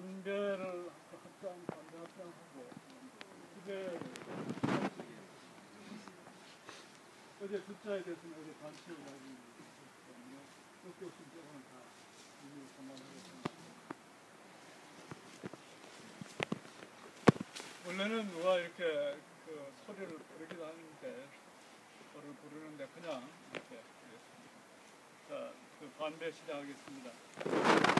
담배를 합장 담배 합장하고 집에 어제 숫자에 대해서는 어제 단체를 가지고 있었거든요. 그렇게 없으면 조금은 다 일일이 그만하겠습니다. 원래는 누가 이렇게 그 소리를 부르기도 하는데 소리를 부르는데 그냥 이렇게 하겠습니다. 자, 그 반배 시작하겠습니다.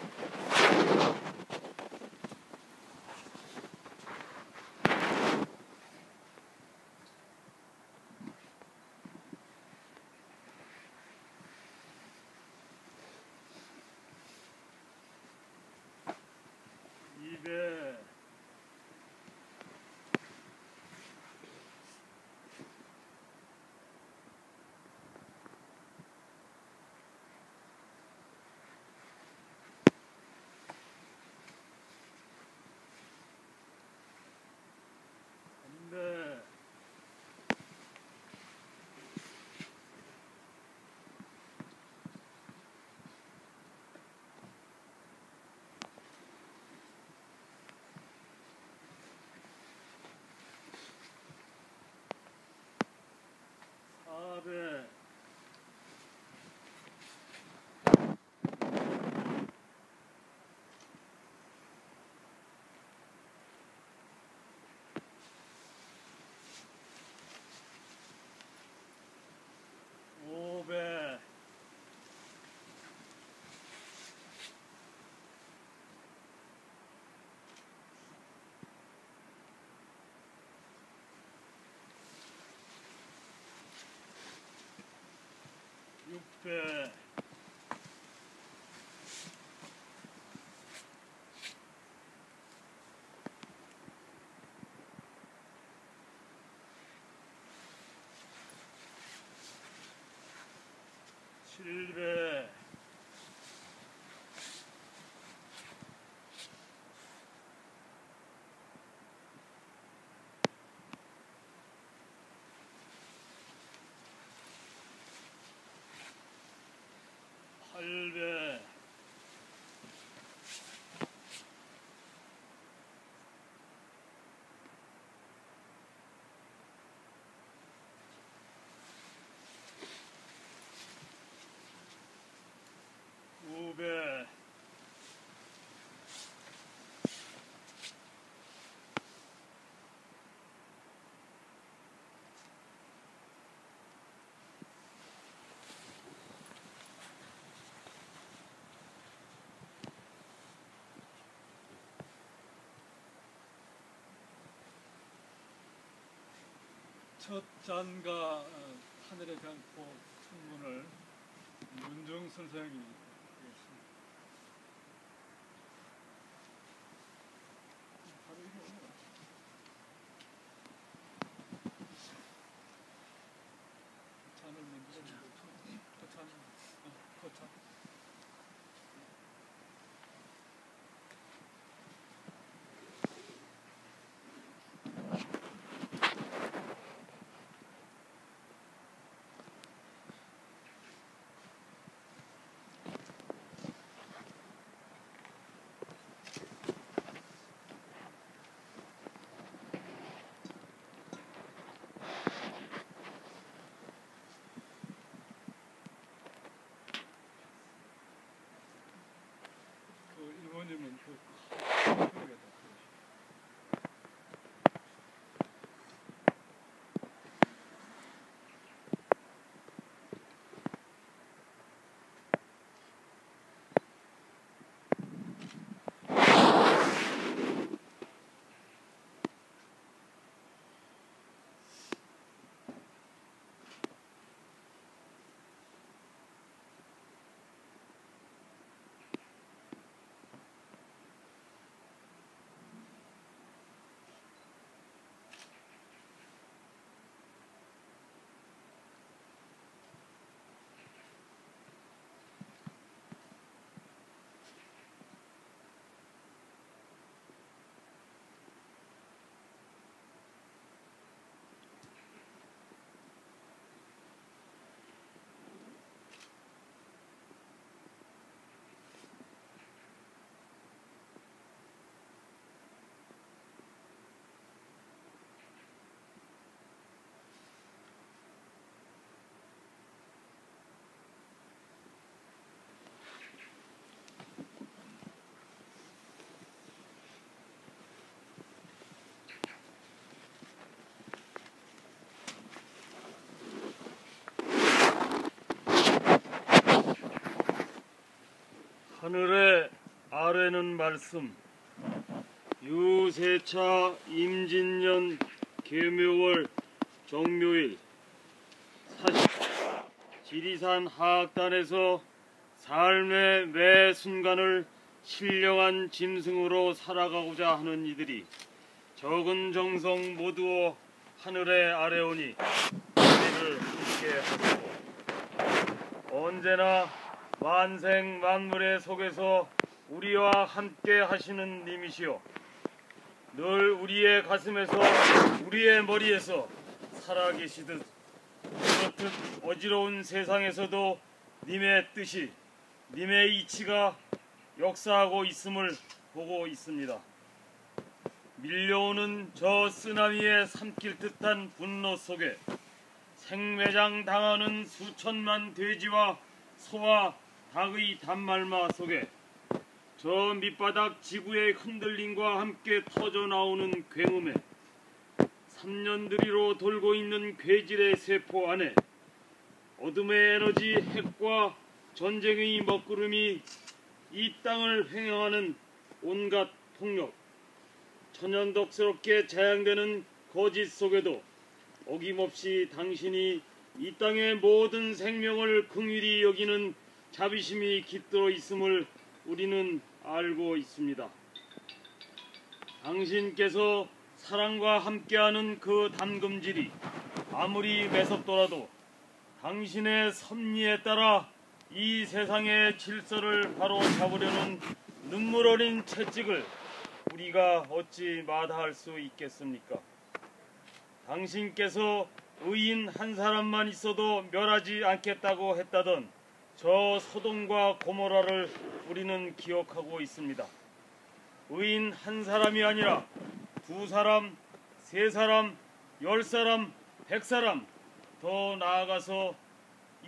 육배 칠배 팔배 우배 첫 어, 하늘의 병포 sun문을 윤중 선생이 하늘의 아래는 말씀. 유세차 임진년 계묘월 정묘일. 사십 지리산 하악단에서 삶의 매 순간을 신령한 짐승으로 살아가고자 하는 이들이 적은 정성 모두어 하늘의 아래 오니 우리를 함께 하시고 언제나 만생 만물의 속에서 우리와 함께 하시는 님이시여 늘 우리의 가슴에서 우리의 머리에서 살아계시듯 그렇듯 어지러운 세상에서도 님의 뜻이 님의 이치가 역사하고 있음을 보고 있습니다. 밀려오는 저 쓰나미에 삼킬 듯한 분노 속에 생매장 당하는 수천만 돼지와 소와 닭의 단말마 속에 저 밑바닥 지구의 흔들림과 함께 터져 나오는 굉음에 3년들이로 돌고 있는 괴질의 세포 안에 어둠의 에너지 핵과 전쟁의 먹구름이 이 땅을 횡행하는 온갖 폭력 천연덕스럽게 자양되는 거짓 속에도 어김없이 당신이 이 땅의 모든 생명을 긍휼히 여기는 자비심이 깃들어 있음을 우리는 알고 있습니다. 당신께서 사랑과 함께하는 그 담금질이 아무리 매섭더라도 당신의 섭리에 따라 이 세상의 질서를 바로 잡으려는 눈물 어린 채찍을 우리가 어찌 마다할 수 있겠습니까? 당신께서 의인 한 사람만 있어도 멸하지 않겠다고 했다던 저 소돔과 고모라를 우리는 기억하고 있습니다. 의인 한 사람이 아니라 두 사람, 세 사람, 열 사람, 백 사람, 더 나아가서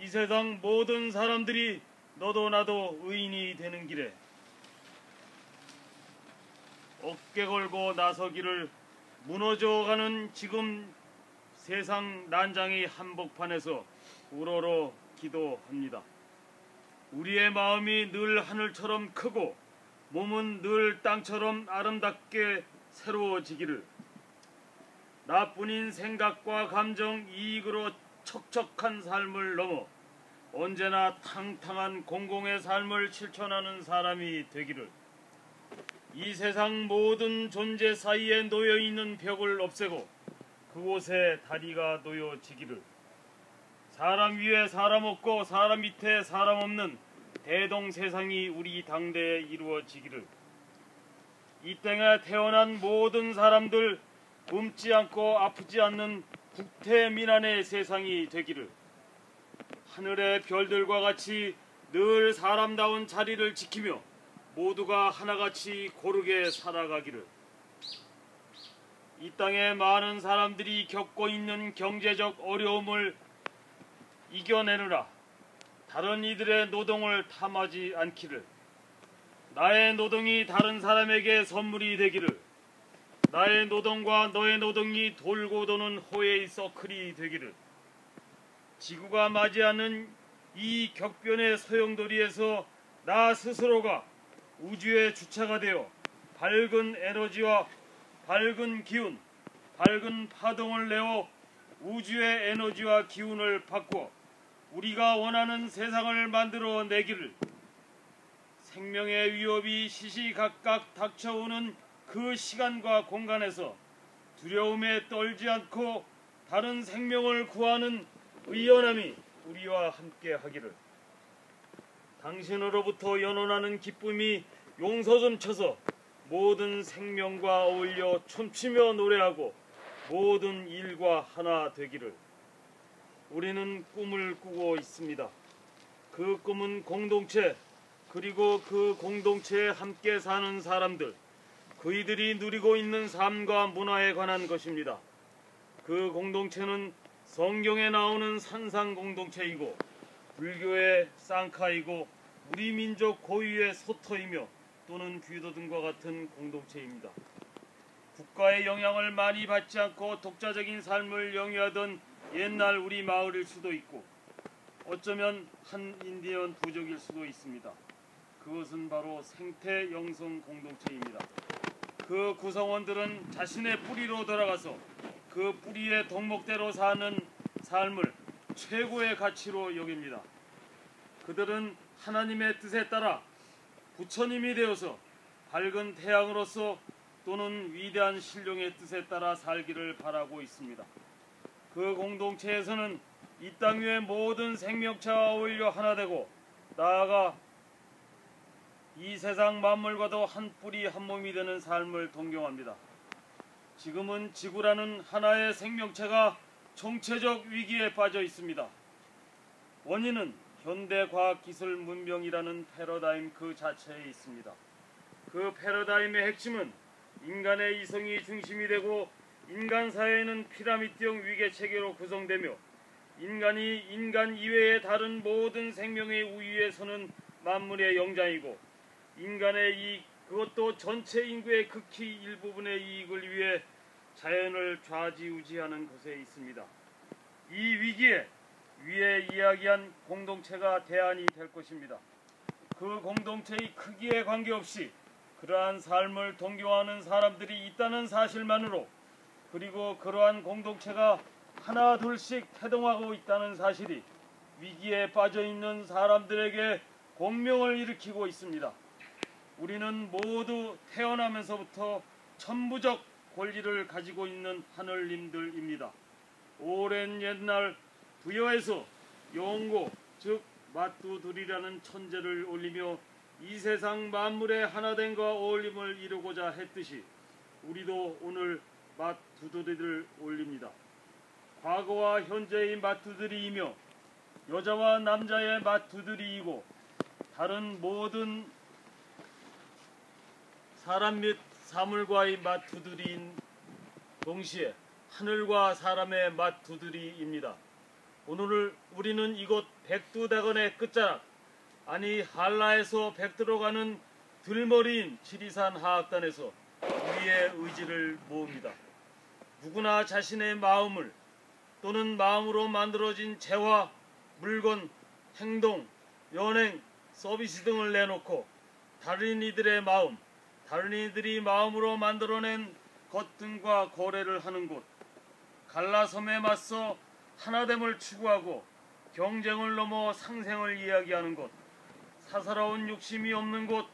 이 세상 모든 사람들이 너도 나도 의인이 되는 길에 어깨 걸고 나서기를 무너져가는 지금 세상 난장의 한복판에서 우러러 기도합니다. 우리의 마음이 늘 하늘처럼 크고 몸은 늘 땅처럼 아름답게 새로워지기를 나뿐인 생각과 감정 이익으로 척척한 삶을 넘어 언제나 탕탕한 공공의 삶을 실천하는 사람이 되기를. 이 세상 모든 존재 사이에 놓여 있는 벽을 없애고 그곳에 다리가 놓여지기를. 사람 위에 사람 없고 사람 밑에 사람 없는 대동 세상이 우리 당대에 이루어지기를. 이 땅에 태어난 모든 사람들 굶지 않고 아프지 않는 국태민안의 세상이 되기를. 하늘의 별들과 같이 늘 사람다운 자리를 지키며 모두가 하나같이 고르게 살아가기를. 이 땅에 많은 사람들이 겪고 있는 경제적 어려움을 이겨내느라 다른 이들의 노동을 탐하지 않기를. 나의 노동이 다른 사람에게 선물이 되기를. 나의 노동과 너의 노동이 돌고 도는 호의 서클이 되기를. 지구가 맞이하는 이 격변의 소용돌이에서 나 스스로가 우주의 주체가 되어 밝은 에너지와 밝은 기운, 밝은 파동을 내어 우주의 에너지와 기운을 바꿔 우리가 원하는 세상을 만들어 내기를 생명의 위협이 시시각각 닥쳐오는 그 시간과 공간에서 두려움에 떨지 않고 다른 생명을 구하는 의연함이 우리와 함께 하기를. 당신으로부터 연원하는 기쁨이 용서 좀 쳐서 모든 생명과 어울려 춤추며 노래하고 모든 일과 하나 되기를 우리는 꿈을 꾸고 있습니다. 그 꿈은 공동체 그리고 그 공동체에 함께 사는 사람들 그이들이 누리고 있는 삶과 문화에 관한 것입니다. 그 공동체는 성경에 나오는 산상 공동체이고 불교의 쌍카이고 우리 민족 고유의 소터이며 또는 귀도 등과 같은 공동체입니다. 국가의 영향을 많이 받지 않고 독자적인 삶을 영위하던 옛날 우리 마을일 수도 있고 어쩌면 한 인디언 부족일 수도 있습니다. 그것은 바로 생태 영성 공동체입니다. 그 구성원들은 자신의 뿌리로 돌아가서 그 뿌리의 덕목대로 사는 삶을 최고의 가치로 여깁니다. 그들은 하나님의 뜻에 따라 부처님이 되어서 밝은 태양으로서 또는 위대한 신령의 뜻에 따라 살기를 바라고 있습니다. 그 공동체에서는 이 땅 위의 모든 생명체와 어울려 하나 되고 나아가 이 세상 만물과도 한 뿌리 한 몸이 되는 삶을 동경합니다. 지금은 지구라는 하나의 생명체가 총체적 위기에 빠져 있습니다. 원인은 현대 과학 기술 문명이라는 패러다임 그 자체에 있습니다. 그 패러다임의 핵심은 인간의 이성이 중심이 되고 인간 사회는 피라미드형 위계 체계로 구성되며 인간이 인간 이외의 다른 모든 생명의 우위에 서는 만물의 영장이고 인간의 이익 그것도 전체 인구의 극히 일부분의 이익을 위해 자연을 좌지우지하는 것에 있습니다. 이 위기에 위에 이야기한 공동체가 대안이 될 것입니다. 그 공동체의 크기에 관계없이 그러한 삶을 동경하는 사람들이 있다는 사실만으로 그리고 그러한 공동체가 하나 둘씩 태동하고 있다는 사실이 위기에 빠져 있는 사람들에게 공명을 일으키고 있습니다. 우리는 모두 태어나면서부터 천부적 권리를 가지고 있는 하늘님들입니다. 오랜 옛날 부여에서 용고 즉 맞두들이라는 천재를 올리며 이 세상 만물의 하나됨과 어울림을 이루고자 했듯이 우리도 오늘 맞두들이를 올립니다. 과거와 현재의 맞두들이이며 여자와 남자의 맞두들이이고 다른 모든 사람 및 사물과의 맞두들이인 동시에 하늘과 사람의 맞두들이입니다. 오늘 우리는 이곳 백두대간의 끝자락 아니 한라에서 백두로 가는 들머리인 지리산 하악단에서 우리의 의지를 모읍니다. 누구나 자신의 마음을 또는 마음으로 만들어진 재화, 물건, 행동, 연행, 서비스 등을 내놓고 다른 이들의 마음, 다른 이들이 마음으로 만들어낸 것 등과 거래를 하는 곳, 갈라섬에 맞서 하나됨을 추구하고 경쟁을 넘어 상생을 이야기하는 곳, 사사로운 욕심이 없는 곳,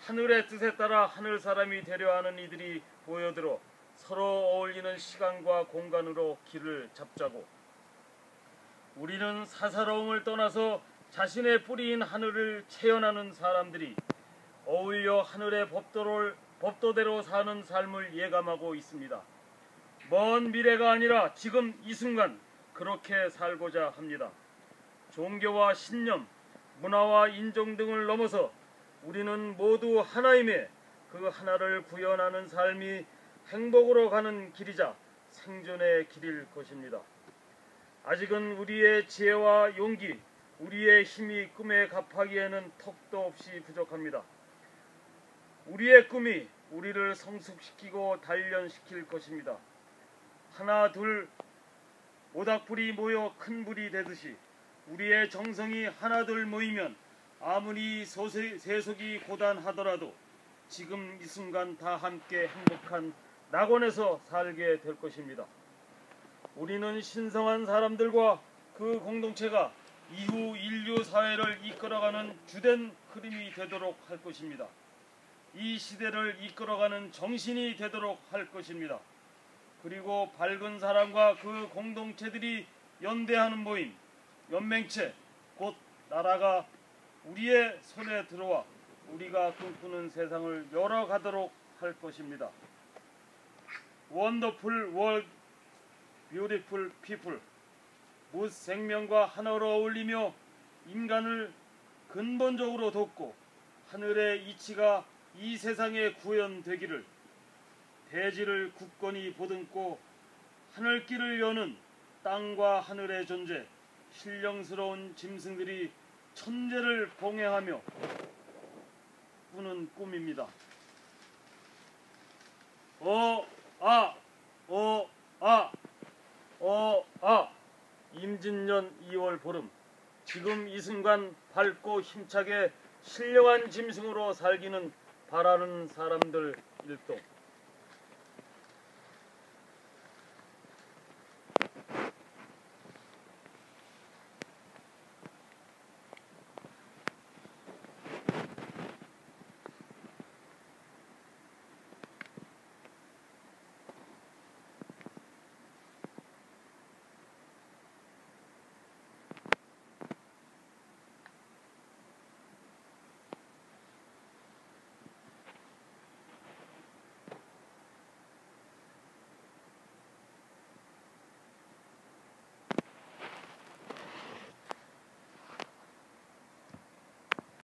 하늘의 뜻에 따라 하늘 사람이 되려 하는 이들이 보여들어 서로 어울리는 시간과 공간으로 길을 잡자고. 우리는 사사로움을 떠나서 자신의 뿌리인 하늘을 체현하는 사람들이 어울려 하늘의 법도를 법도대로 사는 삶을 예감하고 있습니다. 먼 미래가 아니라 지금 이 순간 그렇게 살고자 합니다. 종교와 신념, 문화와 인종 등을 넘어서 우리는 모두 하나임에 그 하나를 구현하는 삶이 행복으로 가는 길이자 생존의 길일 것입니다. 아직은 우리의 지혜와 용기, 우리의 힘이 꿈에 갚하기에는 턱도 없이 부족합니다. 우리의 꿈이 우리를 성숙시키고 단련시킬 것입니다. 하나 둘 모닥불이 모여 큰 불이 되듯이 우리의 정성이 하나둘 모이면 아무리 소세, 세속이 고단하더라도 지금 이 순간 다 함께 행복한 낙원에서 살게 될 것입니다. 우리는 신성한 사람들과 그 공동체가 이후 인류 사회를 이끌어가는 주된 흐름이 되도록 할 것입니다. 이 시대를 이끌어가는 정신이 되도록 할 것입니다. 그리고 밝은 사람과 그 공동체들이 연대하는 모임, 연맹체, 곧 나라가 우리의 손에 들어와 우리가 꿈꾸는 세상을 열어가도록 할 것입니다. 원더풀 월드 뷰티풀 피플 무 생명과 하나로 어울리며 인간을 근본적으로 돕고 하늘의 이치가 이 세상에 구현되기를 대지를 굳건히 보듬고 하늘길을 여는 땅과 하늘의 존재 신령스러운 짐승들이 천재를 봉행하며 꾸는 꿈입니다. 어, 아, 어, 아, 어, 아. 임진년 2월 보름. 지금 이 순간 밝고 힘차게 신령한 짐승으로 살기는 바라는 사람들 일동